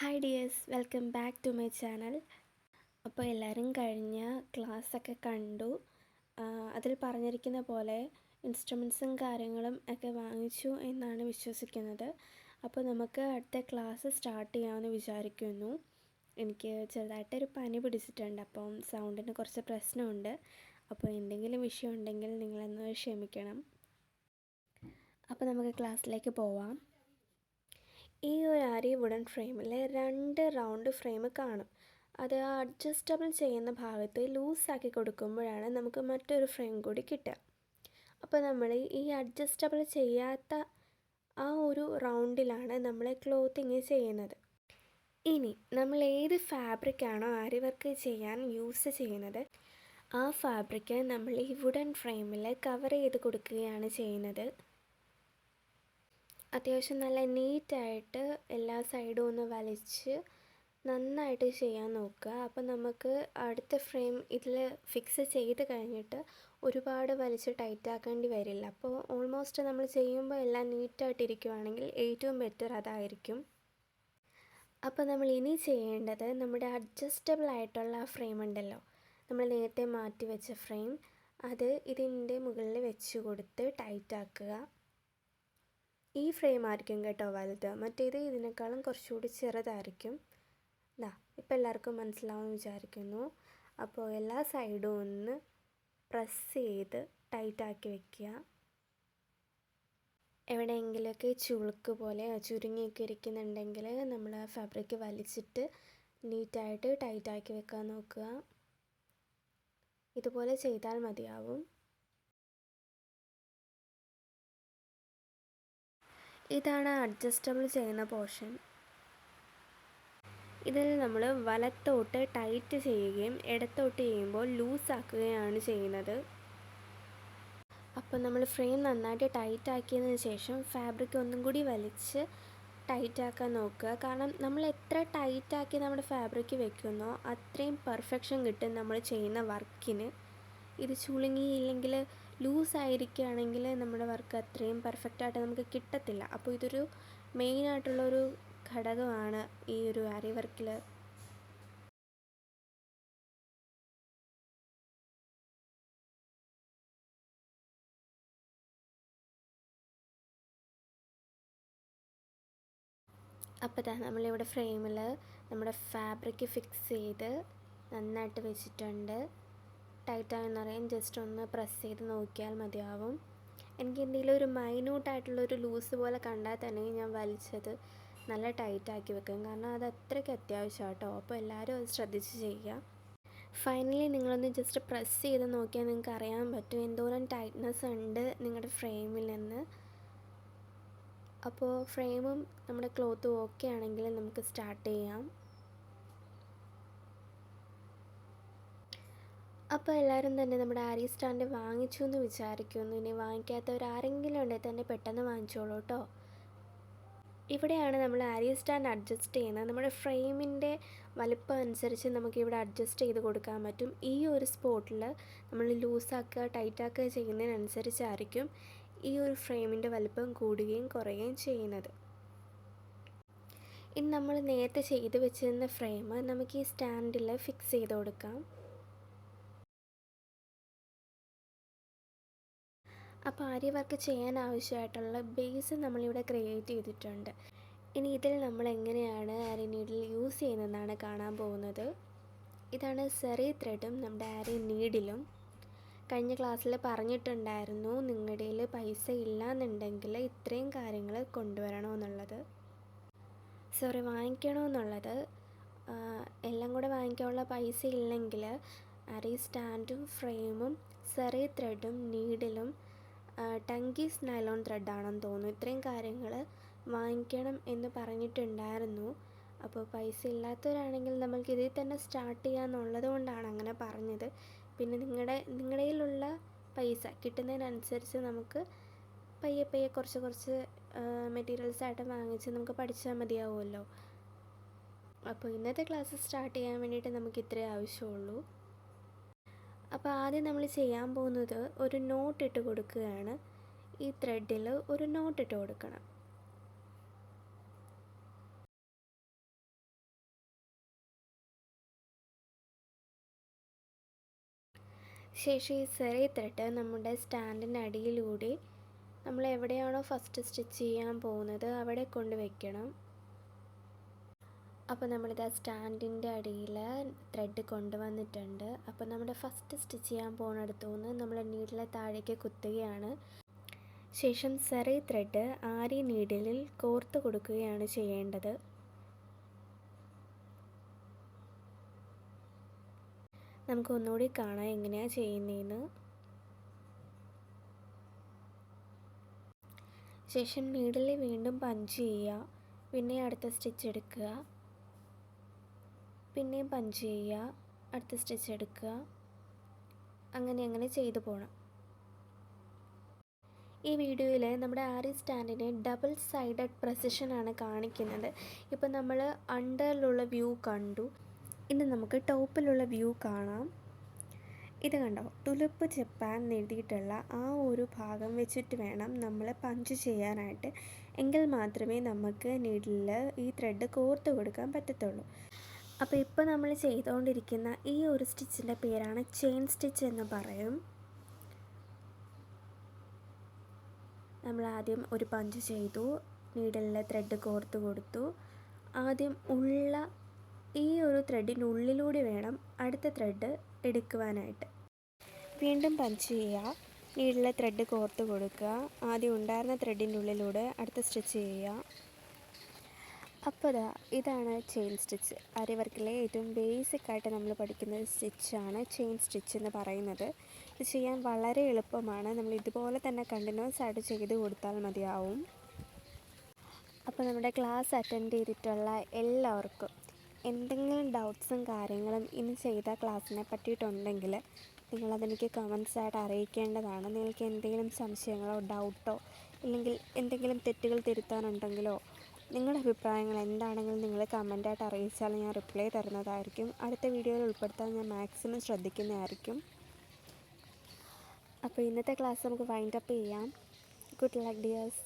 Hi dears welcome back to my channel അപ്പോൾ എല്ലാവരും കഴിഞ്ഞ ക്ലാസ്സൊക്കെ കണ്ടു. അതിൽ പറഞ്ഞിരിക്കുന്ന പോലെ ഇൻസ്ട്രുമെൻസും കാര്യങ്ങളും ഒക്കെ വാങ്ങിച്ചു എന്നാണ് വിശ്വസിക്കുന്നത്. അപ്പോൾ നമുക്ക് അടുത്ത ക്ലാസ് സ്റ്റാർട്ട് ചെയ്യാമെന്ന് വിചാരിക്കുന്നു. എനിക്ക് ചെറുതായിട്ടൊരു പനി പിടിച്ചിട്ടുണ്ട്. അപ്പം സൗണ്ടിന് കുറച്ച് പ്രശ്നമുണ്ട്. അപ്പോൾ എന്തെങ്കിലും വിഷയം ഉണ്ടെങ്കിൽ നിങ്ങളെന്ന് ക്ഷമിക്കണം. അപ്പോൾ നമുക്ക് ക്ലാസ്സിലേക്ക് പോവാം. ഈ ഒരു അരി വുഡൻ ഫ്രെയിമിൽ രണ്ട് റൗണ്ട് ഫ്രെയിം കാണും. അത് അഡ്ജസ്റ്റബിൾ ചെയ്യുന്ന ഭാഗത്ത് ലൂസാക്കി കൊടുക്കുമ്പോഴാണ് നമുക്ക് മറ്റൊരു ഫ്രെയിം കൂടി കിട്ടുക. അപ്പോൾ നമ്മൾ ഈ അഡ്ജസ്റ്റബിൾ ചെയ്യാത്ത ആ ഒരു റൗണ്ടിലാണ് നമ്മൾ ക്ലോത്തിങ് ചെയ്യുന്നത്. ഇനി നമ്മൾ ഏത് ഫാബ്രിക്കാണോ ആരി വർക്ക് ചെയ്യാൻ യൂസ് ചെയ്യുന്നത് ആ ഫാബ്രിക്ക് നമ്മൾ ഈ വുഡൻ ഫ്രെയിമിൽ കവർ ചെയ്ത് കൊടുക്കുകയാണ് ചെയ്യുന്നത്. അത്യാവശ്യം നല്ല നീറ്റായിട്ട് എല്ലാ സൈഡും ഒന്ന് വലിച്ച് നന്നായിട്ട് ചെയ്യാൻ നോക്കുക. അപ്പോൾ നമുക്ക് അടുത്ത ഫ്രെയിം ഇതിൽ ഫിക്സ് ചെയ്ത് കഴിഞ്ഞിട്ട് ഒരുപാട് വലിച്ച് ടൈറ്റ് ആക്കേണ്ടി വരില്ല. അപ്പോൾ ഓൾമോസ്റ്റ് നമ്മൾ ചെയ്യുമ്പോൾ എല്ലാം നീറ്റായിട്ട് ഇരിക്കുവാണെങ്കിൽ ഏറ്റവും ബെറ്റർ അതായിരിക്കും. അപ്പോൾ നമ്മൾ ഇനി ചെയ്യേണ്ടത് നമ്മുടെ അഡ്ജസ്റ്റബിൾ ആയിട്ടുള്ള ഫ്രെയിം ഉണ്ടല്ലോ. നമ്മൾ നേരത്തെ മാറ്റി വെച്ച ഫ്രെയിം അത് ഇതിന്റെ മുകളിൽ വെച്ച് കൊടുത്ത് ടൈറ്റ് ആക്കുക. ഈ ഫ്രെയിം ആയിരിക്കും കേട്ടോ വലുത്. മറ്റേത് ഇതിനേക്കാളും കുറച്ചുകൂടി ചെറുതായിരിക്കും. ഇതാ ഇപ്പം എല്ലാവർക്കും മനസ്സിലാവുമെന്ന് വിചാരിക്കുന്നു. അപ്പോൾ എല്ലാ സൈഡും ഒന്ന് പ്രസ് ചെയ്ത് ടൈറ്റാക്കി വെക്കുക. എവിടെയെങ്കിലൊക്കെ ചുളുക്ക് പോലെ ചുരുങ്ങിയൊക്കെ ഇരിക്കുന്നുണ്ടെങ്കിൽ നമ്മൾ ഫാബ്രിക് വലിച്ചിട്ട് നീറ്റായിട്ട് ടൈറ്റാക്കി വെക്കാൻ നോക്കുക. ഇതുപോലെ ചെയ്താൽ മതിയാവും. ഇതാണ് അഡ്ജസ്റ്റബിൾ ചെയ്യുന്ന പോർഷൻ ഇതിൽ നമ്മൾ വലത്തോട്ട് ടൈറ്റ് ചെയ്യുകയും ഇടത്തോട്ട് ചെയ്യുമ്പോൾ ലൂസാക്കുകയാണ് ചെയ്യുന്നത്. അപ്പോൾ നമ്മൾ ഫ്രെയിം നന്നായിട്ട് ടൈറ്റ് ആക്കിയതിന് ശേഷം ഫാബ്രിക് ഒന്നും കൂടി വലിച്ച് ടൈറ്റ് ആക്കാൻ നോക്കുക. കാരണം നമ്മൾ എത്ര ടൈറ്റ് ആക്കി നമ്മുടെ ഫാബ്രിക് വെക്കുന്നോ അത്രയും പെർഫെക്ഷൻ കിട്ടും നമ്മൾ ചെയ്യുന്ന വർക്കിന് ഇത് ചുളുങ്ങിയില്ലെങ്കിൽ ലൂസ് ആയിരിക്കുകയാണെങ്കിൽ നമ്മുടെ വർക്ക് അത്രയും പെർഫെക്റ്റ് ആയിട്ട് നമുക്ക് കിട്ടത്തില്ല. അപ്പോൾ ഇതൊരു മെയിനായിട്ടുള്ളൊരു ഘടകമാണ് ഈ ഒരു ആരി വർക്കിൽ അപ്പോൾ ഇതാ നമ്മളിവിടെ ഫ്രെയിമിൽ നമ്മുടെ ഫാബ്രിക് ഫിക്സ് ചെയ്ത് നന്നായിട്ട് വെച്ചിട്ടുണ്ട്. ടൈറ്റായെന്ന് അറിയാൻ ജസ്റ്റ് ഒന്ന് പ്രസ് ചെയ്ത് നോക്കിയാൽ മതിയാവും. എനിക്ക് എന്തെങ്കിലും ഒരു മൈന്യൂട്ടായിട്ടുള്ളൊരു ലൂസ് പോലെ കണ്ടാൽ തന്നെ ഞാൻ വലിച്ചത് നല്ല ടൈറ്റാക്കി വെക്കും. കാരണം അത് അത്രയ്ക്ക് അത്യാവശ്യമാണ് കേട്ടോ അപ്പോൾ എല്ലാവരും അത് ശ്രദ്ധിച്ച് ചെയ്യുക. ഫൈനലി നിങ്ങളൊന്ന് ജസ്റ്റ് പ്രസ് ചെയ്ത് നോക്കിയാൽ നിങ്ങൾക്ക് അറിയാൻ പറ്റും. എന്തോരം ടൈറ്റ്നെസ് ഉണ്ട് നിങ്ങളുടെ ഫ്രെയിമിൽ നിന്ന്. അപ്പോൾ ഫ്രെയിമും നമ്മുടെ ക്ലോത്തും ഓക്കെ ആണെങ്കിൽ നമുക്ക് സ്റ്റാർട്ട് ചെയ്യാം. അപ്പോൾ എല്ലാവരും തന്നെ നമ്മുടെ ആരി സ്റ്റാൻഡ് വാങ്ങിച്ചു എന്ന് വിചാരിക്കുന്നു. ഇനി വാങ്ങിക്കാത്തവർ ആരെങ്കിലും ഉണ്ടെങ്കിൽ തന്നെ പെട്ടെന്ന് വാങ്ങിച്ചോളൂ കേട്ടോ. ഇവിടെയാണ് നമ്മൾ ആരി സ്റ്റാൻഡ് അഡ്ജസ്റ്റ് ചെയ്യുന്നത്. നമ്മുടെ ഫ്രെയിമിന്റെ വലിപ്പം അനുസരിച്ച് നമുക്ക് ഇവിടെ അഡ്ജസ്റ്റ് ചെയ്ത് കൊടുക്കാൻ പറ്റും. ഈ ഒരു സ്പോട്ടിൽ നമ്മൾ ലൂസാക്കുക ടൈറ്റാക്കുക ചെയ്യുന്നതിനനുസരിച്ചായിരിക്കും ഈ ഒരു ഫ്രെയിമിന്റെ വലിപ്പം കൂടുകയും കുറയുകയും ചെയ്യുന്നത്. ഇനി നമ്മൾ നേരത്തെ ചെയ്ത് വെച്ചിരുന്ന ഫ്രെയിം നമുക്ക് ഈ സ്റ്റാൻഡിൽ ഫിക്സ് ചെയ്ത് കൊടുക്കാം. അപ്പോൾ ആര്യ വർക്ക് ചെയ്യാൻ ആവശ്യമായിട്ടുള്ള ബേസ് നമ്മളിവിടെ ക്രിയേറ്റ് ചെയ്തിട്ടുണ്ട്. ഇനി ഇതിൽ നമ്മൾ എങ്ങനെയാണ് ആരി നീഡിൽ യൂസ് ചെയ്യുന്നതെന്നാണ് കാണാൻ പോകുന്നത്. ഇതാണ് സെറി ത്രെഡും നമ്മുടെ ആരി നീഡിലും കഴിഞ്ഞ ക്ലാസ്സിൽ പറഞ്ഞിട്ടുണ്ടായിരുന്നു നിങ്ങളുടെ കയ്യിൽ പൈസ ഇല്ലയെന്നുണ്ടെങ്കിൽ ഇത്രയും കാര്യങ്ങൾ കൊണ്ടുവരണമെന്നുള്ളത്. സോറി വാങ്ങിക്കണമെന്നുള്ളത്. എല്ലാം കൂടെ വാങ്ങിക്കാനുള്ള പൈസ ഇല്ലെങ്കിൽ അരി സ്റ്റാൻഡും ഫ്രെയിമും സെറി ത്രെഡും നീഡിലും ടങ്കീസ് നൈലോൺ ത്രെഡാണെന്ന് തോന്നുന്നു. ഇത്രയും കാര്യങ്ങൾ വാങ്ങിക്കണം എന്ന് പറഞ്ഞിട്ടുണ്ടായിരുന്നു. അപ്പോൾ പൈസ ഇല്ലാത്തവരാണെങ്കിൽ നമ്മൾക്ക് ഇതിൽ തന്നെ സ്റ്റാർട്ട് ചെയ്യാമെന്നുള്ളത് കൊണ്ടാണ് അങ്ങനെ പറഞ്ഞത്. പിന്നെ നിങ്ങളുടെ നിങ്ങളുടെ പൈസ കിട്ടുന്നതിനനുസരിച്ച് നമുക്ക് പയ്യെ പയ്യെ കുറച്ച് കുറച്ച് മെറ്റീരിയൽസ് ആയിട്ട് വാങ്ങിച്ച് നമുക്ക് പഠിച്ചാൽ മതിയാവുമല്ലോ. അപ്പോൾ ഇന്നത്തെ ക്ലാസ് സ്റ്റാർട്ട് ചെയ്യാൻ വേണ്ടിയിട്ട് നമുക്ക് ഇത്രേ ആവശ്യമുള്ളൂ. അപ്പോൾ ആദ്യം നമ്മൾ ചെയ്യാൻ പോകുന്നത് ഒരു നോട്ട് ഇട്ട് കൊടുക്കുകയാണ്. ഈ ത്രെഡിൽ ഒരു നോട്ട് ഇട്ട് കൊടുക്കണം. ശേഷം ഈ ചെറിയ ത്രെഡ് നമ്മുടെ സ്റ്റാൻഡിന്റെ അടിയിലൂടെ നമ്മൾ എവിടെയാണോ ഫസ്റ്റ് സ്റ്റിച്ച് ചെയ്യാൻ പോകുന്നത് അവിടെ കൊണ്ട് വയ്ക്കണം അപ്പോൾ നമ്മളിത് ആ സ്റ്റാൻഡിന്റെ അടിയിൽ ത്രെഡ് കൊണ്ടുവന്നിട്ടുണ്ട്. അപ്പോൾ നമ്മുടെ ഫസ്റ്റ് സ്റ്റിച്ച് ചെയ്യാൻ പോകുന്നിടത്തു നിന്ന് നമ്മൾ നീഡിലെ താഴേക്ക് കുത്തുകയാണ്. ശേഷം സെറി ത്രെഡ് ആരി നീഡിലിൽ കോർത്ത് കൊടുക്കുകയാണ് ചെയ്യേണ്ടത്. നമുക്ക് ഒന്നുകൂടി കാണാം എങ്ങനെയാണ് ചെയ്യുന്നതെന്ന് ശേഷം നീഡിൽ വീണ്ടും പഞ്ച് ചെയ്യുക. പിന്നെ അടുത്ത സ്റ്റിച്ച് എടുക്കുക. പിന്നെയും പഞ്ച് ചെയ്യുക അടുത്ത സ്റ്റിച്ച് എടുക്കുക. അങ്ങനെ അങ്ങനെ ചെയ്തു പോകണം ഈ വീഡിയോയിൽ നമ്മുടെ ആരി സ്റ്റാൻഡിന് ഡബിൾ സൈഡഡ് പ്രസിഷനാണ് കാണിക്കുന്നത്. ഇപ്പം നമ്മൾ അണ്ടറിലുള്ള വ്യൂ കണ്ടു. ഇനി നമുക്ക് ടോപ്പിലുള്ള വ്യൂ കാണാം. ഇത് കണ്ടോ? തുലുപ്പ് ജപ്പാൻ എഴുതിയിട്ടുള്ള ആ ഒരു ഭാഗം വെച്ചിട്ട് വേണം നമ്മൾ പഞ്ച് ചെയ്യാനായിട്ട്. എങ്കിൽ മാത്രമേ നമുക്ക് നീഡിൽ ഈ ത്രെഡ് കോർത്ത് കൊടുക്കാൻ പറ്റത്തുള്ളൂ. അപ്പോൾ ഇപ്പോൾ നമ്മൾ ചെയ്തുകൊണ്ടിരിക്കുന്ന ഈ ഒരു സ്റ്റിച്ചിന്റെ പേരാണ് ചെയിൻ സ്റ്റിച്ച് എന്ന് പറയും. നമ്മൾ ആദ്യം ഒരു പഞ്ച് ചെയ്തു നീഡലിലെ ത്രെഡ് കോർത്ത് കൊടുത്തു. ആദ്യം ഉള്ള ഈ ഒരു ത്രെഡിനുള്ളിലൂടെ വേണം അടുത്ത ത്രെഡ് എടുക്കുവാനായിട്ട്. വീണ്ടും പഞ്ച് ചെയ്യുക. നീഡിലെ ത്രെഡ് കോർത്ത് കൊടുക്കുക. ആദ്യം ഉണ്ടായിരുന്ന ത്രെഡിന്റെ ഉള്ളിലൂടെ അടുത്ത സ്റ്റിച്ച് ചെയ്യുക. അപ്പോൾ ഇതാ ഇതാണ് ചെയിൻ സ്റ്റിച്ച്. അരിവർക്കിലെ ഏറ്റവും ബേസിക് ആയിട്ട് നമ്മൾ പഠിക്കുന്ന സ്റ്റിച്ചാണ് ചെയിൻ സ്റ്റിച്ച് എന്ന് പറയുന്നത്. ഇത് ചെയ്യാൻ വളരെ എളുപ്പമാണ്. നമ്മൾ ഇതുപോലെ തന്നെ കണ്ടിന്യൂസ് ആയിട്ട് ചെയ്ത് കൊടുത്താൽ മതിയാവും. അപ്പോൾ നമ്മുടെ ക്ലാസ് അറ്റൻഡ് ചെയ്തിട്ടുള്ള എല്ലാവർക്കും എന്തെങ്കിലും ഡൗട്ട്സും കാര്യങ്ങളും ഇനി ചെയ്ത ക്ലാസ്സിനെ പറ്റിയിട്ടുണ്ടെങ്കിൽ നിങ്ങളതെനിക്ക് കമൻസ് ആയിട്ട് അറിയിക്കേണ്ടതാണ്. നിങ്ങൾക്ക് എന്തെങ്കിലും സംശയങ്ങളോ ഡൗട്ടോ ഇല്ലെങ്കിൽ എന്തെങ്കിലും തെറ്റുകൾ തിരുത്താനുണ്ടെങ്കിലോ നിങ്ങളുടെ അഭിപ്രായങ്ങൾ എന്താണെങ്കിലും നിങ്ങൾ കമന്റായിട്ട് അറിയിച്ചാൽ ഞാൻ റിപ്ലൈ തരുന്നതായിരിക്കും. അടുത്ത വീഡിയോയിൽ ഉൾപ്പെടുത്താൻ ഞാൻ മാക്സിമം ശ്രദ്ധിക്കുന്നതായിരിക്കും. അപ്പോൾ ഇന്നത്തെ ക്ലാസ് നമുക്ക് വൈൻഡപ്പ് ചെയ്യാം. Good luck dears